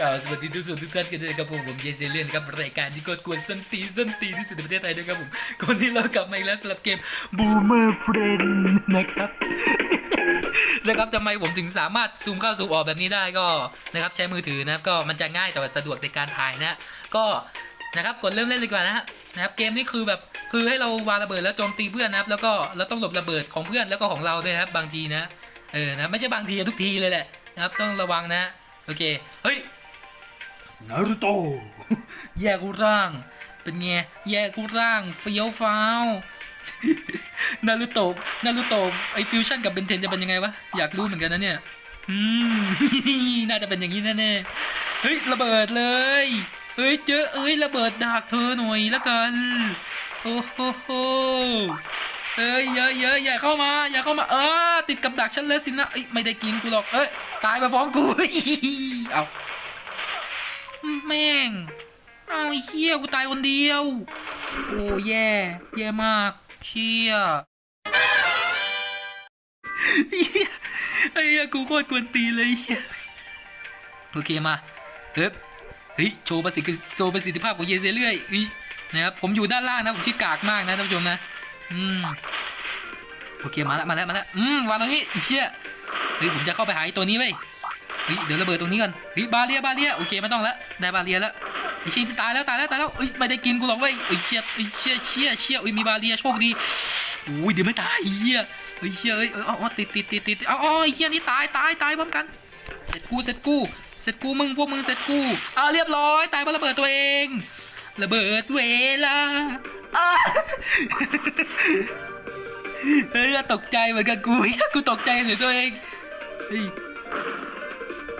กล่าวสวัสดีทุกส่วนทุกท่านกันด้วยครับผมผมเยเซเลียนครับรายการที่ก็กวนส้นตีส้นตีที่สุดในประเทศไทยด้วยครับผมคนที่เรากลับมาอีกแล้วสำหรับเกม Boomer Friend นะครับนะครับทำไมผมถึงสามารถซูมเข้าซูมออกแบบนี้ได้ก็นะครับใช้มือถือนะครับก็มันจะง่ายแต่ว่าสะดวกในการถ่ายนะ ก็ นะครับกดเริ่มเล่นเลยดีกว่านะฮะนะครับเกมนี้คือแบบคือให้เราวางระเบิดแล้วโจมตีเพื่อนนะครับ แล้วก็เราต้องหลบระเบิดของเพื่อนแล้วก็ของเราด้วยนะครับ บางทีนะเออนะไม่ใช่บางทีอะทุกทีเลยแหละนะครับ ต้องระวังนะโอเคเฮ้ยนารูโตแยกร่าง เป็นไงแยกร่างเฟี้ยวฟ้าวนารูโตะนารูโตะไอฟิวชั่นกับเบนเทนจะเป็นยังไงวะอยากรู้เหมือนกันนะเนี่ยอืมน่าจะเป็นอย่างนี้แน่ๆเฮ้ยระเบิดเลย เฮ้ยเจอเอ้ยระเบิดดากเธอหน่อยละกันโอ้โหโหเอ้ยเยอะเยอะอย่าเข้ามาอย่าเข้ามาเออติดกับดักฉันเลยสินะเอ้ยไม่ได้กินกูหรอกเอ้ยตายไปพร้อมกูเอาแม่งเอาไอ้เฮียกูตายคนเดียว โอ้แย่แย่มากเชี่ยไอ้เหี้ยกูโคตรกวนตีเลยเหี้ยโอเคมาเฮ้ย เฮ้ยโชว์ประสิทธิโชว์ประสิทธิภาพของเยเซเรื่อยเฮ้ยนะครับผมอยู่ด้านล่างนะผมชื่อกากมากนะท่านผู้ชมนะอืมโอเคมาแล้วมาแล้วมาแล้วอืมวางตรงนี้เชี่ยเฮ้ยผมจะเข้าไปหาไอ้ตัวนี้เว้ยเฮ้ยเดี๋ยวระเบิดตรงนี้ก่อนเฮ้ยบาเรียบาเรียโอเคไม่ต้องละได้บาเรียแล้วไอ้ชิงตายแล้วตายแล้วตายแล้วเอ้ยไม่ได้กินกูหรอกเว้ยเอ้ยเชี่ยเอ้ยเชี่ยเชี่ยเชี่ยเอ้ยมีบาเรียโชคดีโอ้ยเดี๋ยวไม่ตายเหี้ยเฮ้ยเชี่ยเอ้ยเออเอาติดติดติดติดเอาเอเหี้ยนี่ตายตายตายพร้อมกันเสร็จกูเสร็จกู เสร็จกูมึงพวกมึงเสร็จกูเอาเรียบร้อย ตายเพราะระเบิดตัวเอง ระเบิดเวลาอ้าเฮ้ยตกใจเหมือนกันกูกูตกใจเสียตัวเองเฮ้ย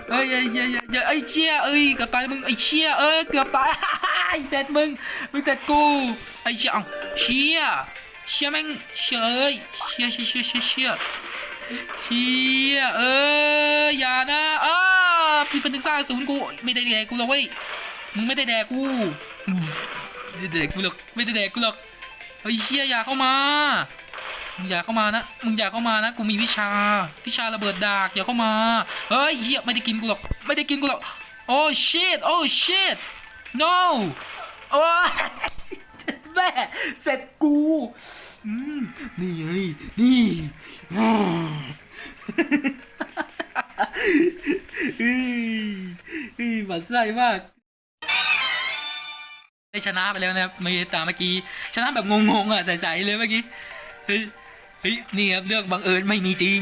เอ้ยเอ้ยเอ้ยเอ้ยเอ้ยไอ้เชี่ยเอ้ยเกือบตายมึงไอ้เชี่ยเอ้ยเกือบตายไอ้เสร็จมึงมึงเสร็จกูไอ้เชี่ยเอ้าเชี่ยเชี่ยแม่งเชี่ยเอ้ยเชี่ยเชี่ยเชี่ยเชี่ยเชี่ยเชี่ยเอ้ยอย่านะอ้าพี่เป็นตึกซ่าศูนย์กูไม่ได้แดกกูหรอกเว้ยมึงไม่ได้แดกกูไม่ได้แดกกูหรอกไม่ได้แดกกูหรอกไอ้ยเชี่ยอย่าเข้ามามึงอย่าเข้ามานะมึงอย่าเข้ามานะกูมีวิชาวิชาระเบิดดากอย่าเข้ามาเฮ้ยเหี้ยไม่ได้กินกูหรอกไม่ได้กินกูหรอกโอ้ shit โอ้ shit no โอ้แม่เสร็จกูนี่ไงนี่อืมเฮ้ย เฮ้ยหมันไส้มาก ได้ชนะไปแล้วนะครับไม่ตามเมื่อกี้ ชนะแบบงงๆอะใสๆเลยเมื่อกี้เฮ้ยเฮ้ยนี่ครับเรื่องบังเอิญไม่มีจริง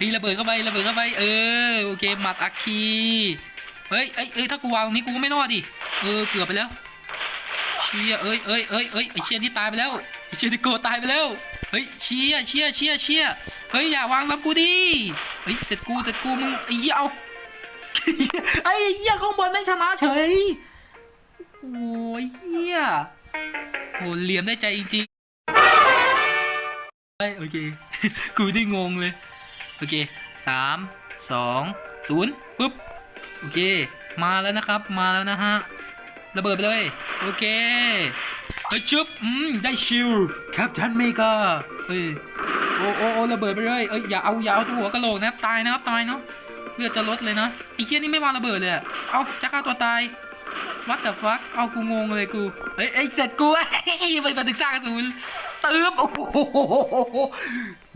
นี่ระเบิดเข้าไประเบิดเข้าไปเออโอเคหมัดอัคคีเฮ้ยเอ้ยเอ้ยถ้ากูวางตรงนี้กูไม่รอดดิเออเกือบไปแล้วเชียเอ้ยเอ้ยเอ้ยเอ้ยไอเชียนี่ตายไปแล้วไอเชียนี่โกตายไปแล้วเฮ้ยเชียเชียเชียเชียเฮ้ยอย่าวางลำกูดิเฮ้ยเสร็จกูเสร็จกูมึงไอ้เหี้ยเอา ไอ้เหี้ยข้างบนไม่ชนะเฉย โอ้ยเหี้ยโหเหลี่ยมได้ใจจริงๆเฮ้ยโอเค กูได้งงเลย โอเคสามสองศูนย์ปุ๊บ โอเค มาแล้วนะครับ มาแล้วนะฮะ ระเบิดไปเลย โอเคเฮ้ยชุบอืม ได้ชิลครับท่านเมกาเฮ้ย โอ้โอ้ระเบิดไปเลย เอ้ย อย่าเอา อย่าเอาตัวหัวกระโหลกนะ ตายนะครับ ตายเนาะ เลือดจะลดเลยนะไอ้เหี้ยนี่ไม่วางระเบิดเลยอะเอาจะฆ่าตัวตายวัดแต่ฟักเอากูงงเลยกูเฮ้ยเอ้ยเสร็จกูเฮ้ยไปบันทึกสร้างกระสุนตืบโอ้โห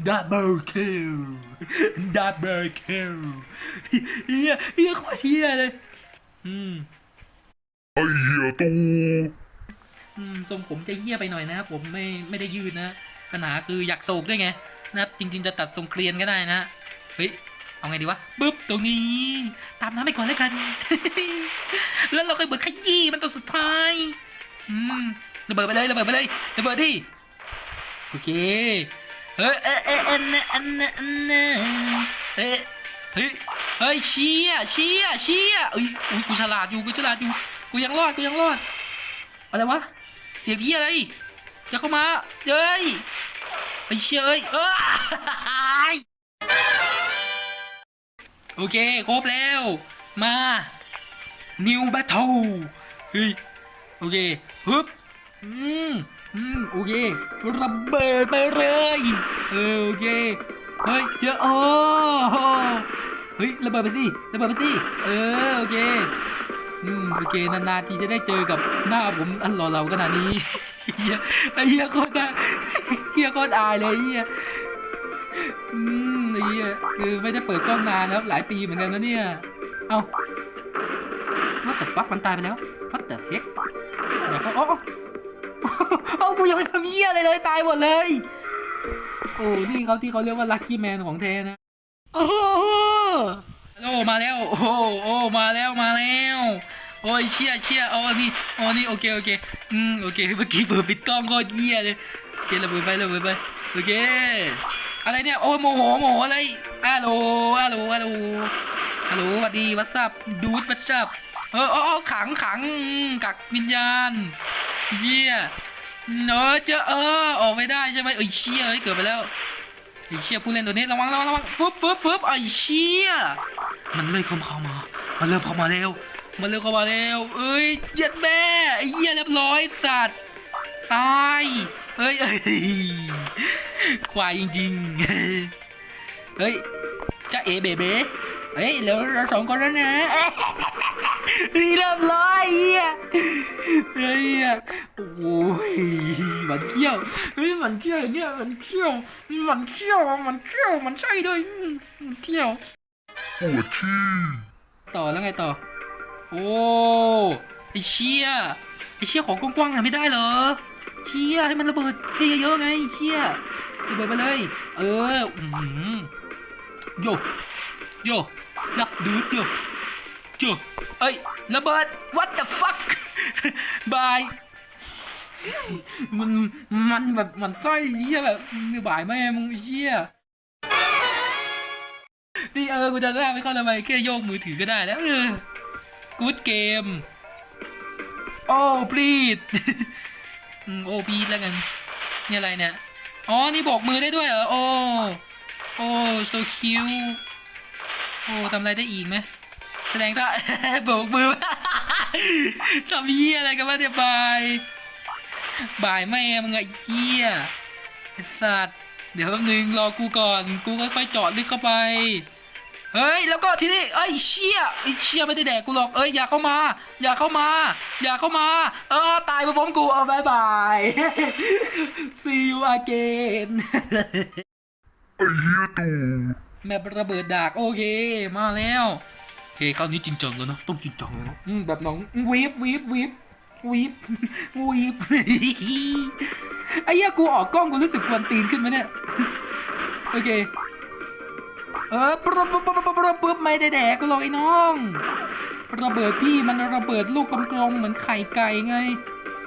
ดับเบิลคิลดับเบิลคิลเฮียเฮียโคตรเฮียเลยอืมไอ้เหี้ยตูอืมทรงผมจะเฮี้ยไปหน่อยนะผมไม่ไม่ได้ยืดนะปัญหาคืออยากโศกด้วยไงนะครับจริง ๆ จะตัดทรงเกลียนก็ได้นะเฮ้ย เอาไงดีวะปึ๊บตรงนี้ ตามน้ำไปก่อนแล้วกัน แล้วเราค่อยเบิดขยี้มันตัวสุดท้ายอืมระเบิดไปเลยระเบิดไปเลยระเบิดที่โอเคเฮ้ยเอ้ยเอ้ยอันน่ะอันน่ะอันน่ะเฮ้ยเฮ้ยเฮ้ยเชี่ยเชี่ยเชี่ยเอ้ยอุ้ยกูฉลาดอยู่กูฉลาดอยู่กูยังรอดกูยังรอดอะไรวะเสียงที่อะไรจะเข้ามาเย้ยไอ้เชี่ยเอ้ยเอย โอเค ครบแล้ว มา New Battle เฮ้ย โอเคฮึบอืมอืมโอเคระเบิดไปเลยเออโอเค เฮ้ยเจอโอ้เฮ้ยระเบิดไปสิระเบิดไปสิเออโอเคอืมโอเคนานๆทีจะได้เจอกับหน้าผมอันหล่อเหลาขนาดนี้เฮียไอ้เฮียโคตรน่าเฮียโคตรอายเลยไอ้เฮีย อืมไอ้เฮียคือไม่ได้เปิดกล้องนานแล้วหลายปีเหมือนกันนะเนี่ย เอ้า What the fuck มันตายไปแล้ว What the heck เดี๋ยวเขาโอ้โอ้โอ้กูยังไม่ทำเหี้ยอะไรเลยตายหมดเลย โอ้ นี่เขาที่เขาเรียกว่าลัคกี้แมนของแท้นะ โอ้โหโอ้มาแล้ว โอ้โอ้มาแล้วมาแล้วโอ้ยเชี่ยเชี่ยอ๋อนี่โอ๋อนี่โอเคโอเคอืมโอเคเมื่อกี้เปิดปิดกล้องโคตรเหี้ยเลยโอเคระเบิดไประเบิดไปโอเค อะไรเนี่ยโอ้โมโหโมโหอะไรฮัลโหลฮัลโหลฮัลโหลฮัลโหลสวัสดีวัสซับดูดวัสซับเออเออเอขังขังกักวิญญาณเหี้ยเออเจอเออออกไม่ได้ใช่ไหมเอ้เชี่ยเฮ้ยเกิดไปแล้วไอ้เชี่ยผู้เล่นตัวนี้ระวังระวังระวังฟึบฟึบฟึบไอ้เชี่ยมันเริ่มเข้าเข้ามา มันเริ่มเข้ามาแล้วมันเริ่มเข้ามาแล้วเอ้ยเจ็ดแม่ไอ้เหี้ยเรียบร้อยสัตว์ตาย เอ้ยเอ้ยควายจริงๆ เฮ้ยจ้าเอเบเบเฮ้ยแล้วเราสองคนแล้วนะนี่เรียบร้อยเฮียเฮ้ยโอ้ยมันเขี้ยวเฮ้ยมันเขี้ยวเนี่ยมันเขี้ยวมันเขี้ยวมันเขี้ยวมันใช่ด้วยมันเขี้ยวปวดขี้ต่อแล้วไงต่อ โอ้ไอเชี่ยไอเชี่ยของกว้างๆอะไม่ได้เหรอ เชี่ยให้มันระเบิดเยอะๆไงเชี่ยระเบิดไปเลย เอออือหือโยโยนับดูดโยโยเอ้ยระเบิด what the fuck บายมันมันแบบมันไส้เหี้ยแบบบ่ายแม่มึงเหี้ยนี่เออกูจะได้ไม่เข้าทำไมแค่โยกมือถือก็ได้แล้วกูดเกม โอ้พลีด โอ้พีแล้วกันนี่อะไรเนี่ย อ๋อ นี่บอกมือได้ด้วยเหรอ โอ้ โอ้ so cute โอ้ทำอะไรได้อีกไหมแสดงท่าโบกมือทำเหี้ยอะไรกันวะเนี่ยบายบ่ายแม่มึงไอ้เหี้ยไอ้สัตว์ เดี๋ยวแป๊บนึงรอกูก่อน กูค่อยๆเจาะลึกเข้าไป เฮ้ยแล้วก็ทีนี้เอ้ยเชี่ยไอ้เชี่ยไม่ได้แดกกูหรอกเอ้ยอย่าเข้ามา อย่าเข้ามา อย่าเข้ามา เออตายไปพร้อมกูเอาบายบาย see you again ไอ้เหี้ยตู่แมประเบิดดากโอเคมาแล้วโอเคคราวนี้จริงจังแล้วนะต้องจริงจังแล้วนะอืมแบบน้องวีบวีบวีบวีบวีบไอ้เหี้ยกูออกกล้องกูรู้สึกควนตีนขึ้นไหมเนี่ยโอเค เออปุ๊บปุ๊บปุ๊บปุ๊บปุ๊บไม่ได้แดกกูหรอกไอ้น้อง ระเบิดพี่มันระเบิดลูกกลมๆเหมือนไข่ไก่ไง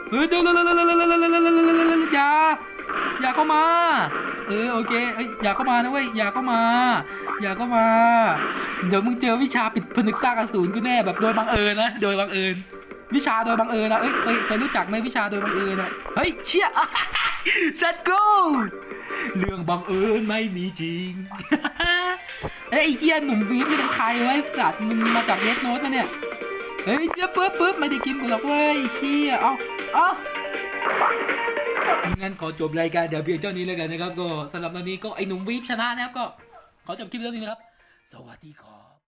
เฮ้ยเดี๋ยวอย่าอย่าเข้ามา เออโอเคเอ้ยอย่าเข้ามานะเว้ยอย่าเข้ามา อย่าเข้ามา เดี๋ยวมึงเจอวิชาปิดผนึกสร้างอสูรกูแน่แบบโดยบังเอิญนะโดยบังเอิญวิชาโดยบังเอิญนะเอ้ยเคยเคยรู้จักไหมวิชาโดยบังเอิญอะเฮ้ยเชี่ยเซ็ตกู เรื่องบังเอิญไม่มีจริงเอ้ยไอ้เฮียหนุ่มวีฟนี่เป็นใครวะไอ้สัตว์มันมาจากเดสโนตมาเนี่ย เฮ้ยเจ้าปึ๊บปึ๊บไม่ได้กินกูหรอกเว้ยเชี่ยเอาเอางั้นขอจบรายการเดี๋ยวเพียงเท่านี้แล้วกันนะครับ ก็สำหรับตอนนี้ก็ไอ้หนุ่มวีฟชนะนะครับก็ขอจบคลิปเรื่องนี้นะครับ สวัสดีครับ